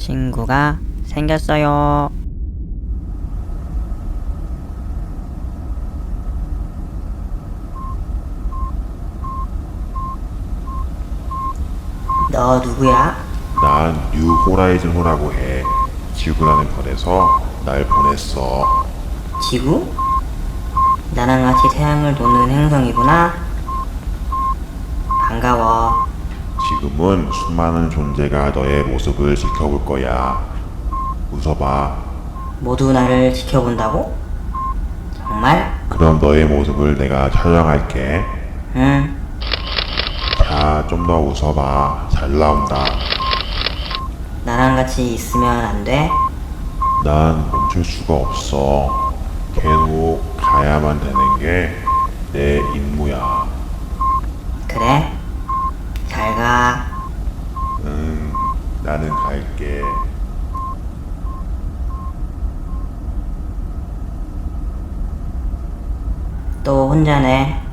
친구가 생겼어요. 너 누구야? 난 뉴 호라이즌 호라고 해. 지구라는 별에서 날 보냈어. 지구? 나랑 같이 태양을 도는 행성이구나. 반가워. 지금은 수많은 존재가 너의 모습을 지켜볼 거야. 웃어봐. 모두 나를 지켜본다고? 정말? 그럼 너의 모습을 내가 촬영할게. 응. 자, 좀 더 웃어봐. 잘 나온다. 나랑 같이 있으면 안 돼? 난 멈출 수가 없어. 계속 가야만 되는 게 내 임무야. 그래? 잘 가. 응, 나는 갈게. 또 혼자네.